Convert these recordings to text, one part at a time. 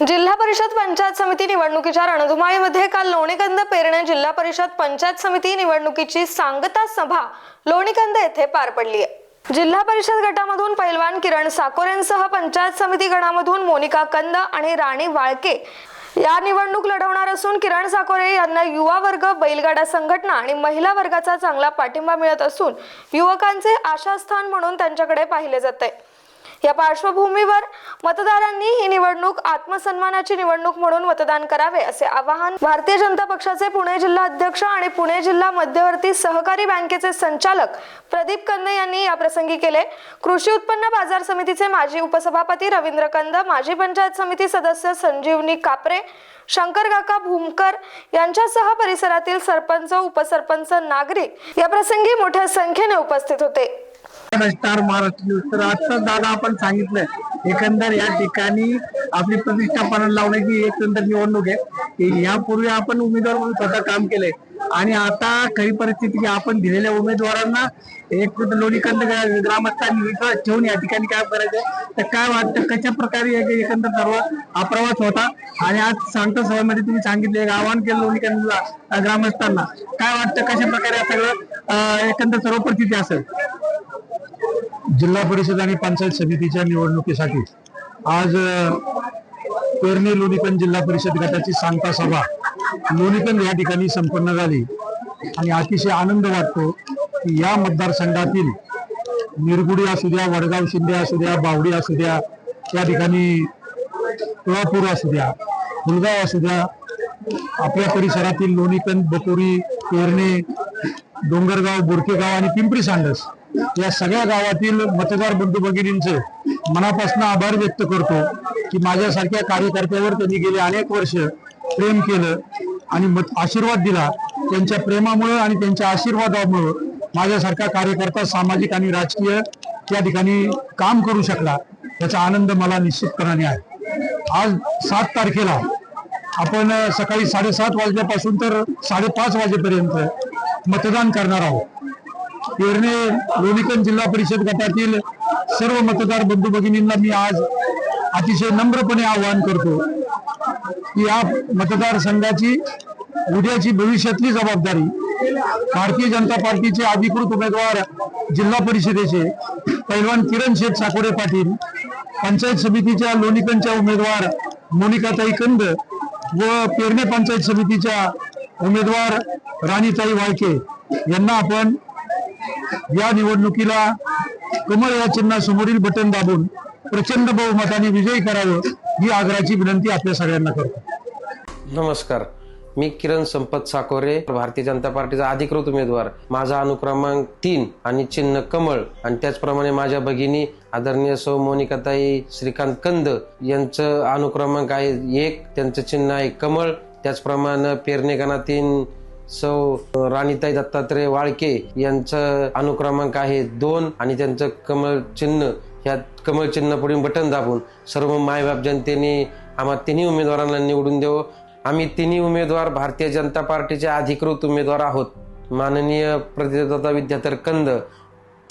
जिल्हा परिषद पंचायत समिती निवडणुकीच्या रणधुमाळीमध्ये काल लोणीकंद पेरणे जिल्हा परिषद पंचायत समिती निवडणुकीची सांगता सभा लोणीकंद येथे पार पडली. आहे जिल्हा परिषद गटामधून पैलवान किरण साकोरेंसह पंचायत समिती गणामधून मोनिका कंद आणि राणी वाळके या निवडणूक लढवणार असून किरण साकोरे यांना युवा वर्ग बैलगाडा संघटना आणि महिला वर्गाचा चांगला पाठिंबा मिळत असून युवकांचे आशास्थान म्हणून त्यांच्याकडे पाहिले जाते. या पार्श्वभूमीवर मतदारांनी ही निवडणूक आत्मसन्मानाची निवडणूक म्हणून मतदान करावे असे आवाहन भारतीय जनता पक्षाचे पुणे जिल्हा अध्यक्ष आणि पुणे जिल्हा मध्यवर्ती सहकारी बँकेचे संचालक प्रदीप कंद यांनी या प्रसंगी केले. कृषी उत्पन्न बाजार समितीचे माजी उपसभापती रवींद्र कंद माजी पंचायत समिती सदस्य संजीवनी कापरे शंकर काका भूमकर यांच्यासह परिसरातील सरपंच उपसरपंच नागरिक या प्रसंगी मोठ्या संख्येने उपस्थित होते. स्टार महाराष्ट्र न्यूज तर आजचा दादा आपण सांगितलं एकंदर या ठिकाणी आपली प्रतिष्ठा लावण्याची एकंदर निवडणूक आहे. यापूर्वी आपण उमेदवार म्हणून स्वतः काम केलंय. आणि आता काही परिस्थिती की आपण दिलेल्या उमेदवारांना एक लोणीकंद ग्रामस्थांनी विश्वास ठेवून या ठिकाणी काय करायचं तर काय वाटतं कशा प्रकारे एकंदर सर्व अप्रवास होता? आणि आज सांगता सभेमध्ये तुम्ही सांगितले एक आवाहन केलं लोणीकंदला ग्रामस्थांना. काय वाटतं कशा प्रकारे सगळं एकंदर सर्व परिस्थिती असेल? जिल्हा परिषद आणि पंचायत समितीच्या निवडणुकीसाठी आज पेरणी लोणीकंद जिल्हा परिषद गटाची सांगता सभा. लोणीकंद या ठिकाणी संपन्न झाली. आणि अतिशय आनंद वाटतो की या मतदारसंघातील निरगुडी असू द्या वडगाव शिंदे असू द्या बावडी असू द्या त्या ठिकाणी तुळापूर असू द्या फुलगाव असू द्या आपल्या परिसरातील लोणीकंद बकोरी पेरणे डोंगरगाव बोरकेगाव आणि पिंपरी सांडस या सगळ्या गावातील मतदार बंधू भगिनींचे मनापासून आभार व्यक्त करतो की माझ्यासारख्या कार्यकर्त्यावर त्यांनी गेले अनेक वर्ष प्रेम केलं आणि मत आशीर्वाद दिला. त्यांच्या प्रेमामुळं आणि त्यांच्या आशीर्वादामुळं माझ्यासारखा कार्यकर्ता सामाजिक आणि राजकीय त्या ठिकाणी काम करू शकला. याचा आनंद मला निश्चितपणाने आहे. आज सात तारखेला आपण सकाळी साडेसात वाजल्यापासून तर साडेपाच वाजेपर्यंत मतदान करणार आहोत. पेरणे लोणीकन जिल्हा परिषद गटातील सर्व मतदार बंधू भगिनींना मी आज अतिशय नम्रपणे आवाहन करतो की या मतदारसंघाची उद्याची भविष्यातली जबाबदारी भारतीय जनता पार्टीचे अधिकृत उमेदवार जिल्हा परिषदेचे पैलवान किरण शेठ साकोरे पाटील पंचायत समितीच्या लोणीकनच्या उमेदवार मोनिकाताई कंद व पेरणे पंचायत समितीच्या उमेदवार राणीताई वाळके यांना आपण या निवडणुकीला कमळ या चिन्हासमोरील बटन दाबून प्रचंड बहुमताने विजयी करावं ही आग्रहाची विनंती आपल्या सगळ्यांना करतो. नमस्कार. मी किरण संपत साकोरे भारतीय जनता पार्टीचा अधिकृत उमेदवार. माझा अनुक्रमांक तीन आणि चिन्ह कमळ आणि त्याचप्रमाणे माझ्या भगिनी आदरणीय सौ मोनिकाताई श्रीकांत कंद यांचं अनुक्रमांक आहे एक त्यांचं चिन्ह आहे कमळ त्याचप्रमाणे पेरणेकना तीन सौ राणीताई दत्तात्रय वाळके यांचं अनुक्रमांक आहे दोन आणि त्यांचं कमळ चिन्ह ह्या कमळ चिन्ह पुढील बटन दाबून सर्व मायबाप जनतेने आम्हा तिन्ही उमेदवारांना निवडून देवो. आम्ही तिन्ही उमेदवार भारतीय जनता पार्टीचे अधिकृत उमेदवार आहोत. माननीय प्रतिदत्ता विद्याधर कंद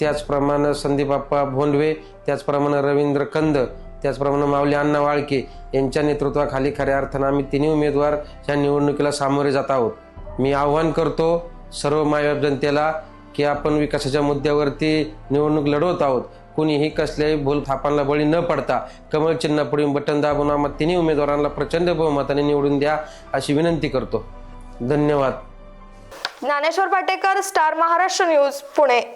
त्याचप्रमाणे संदीपाप्पा भोंडवे त्याचप्रमाणे रवींद्र कंद त्याचप्रमाणे माऊली अण्णा वाळके यांच्या नेतृत्वाखाली खऱ्या अर्थानं आम्ही तिन्ही उमेदवार ह्या निवडणुकीला सामोरे जात आहोत. मी आव्हान करतो सर्व मायबाप जनतेला की आपण विकासाच्या मुद्द्यावरती निवडणूक लढवत आहोत. कुणीही कसल्याही भूल थापांना बळी न पडता कमळ चिन्ह पुढील बटन दाबून आम्हा तिन्ही उमेदवारांना प्रचंड बहुमताने निवडून द्या अशी विनंती करतो. धन्यवाद. Dnyaneshwar Patekar star Maharashtra news Pune.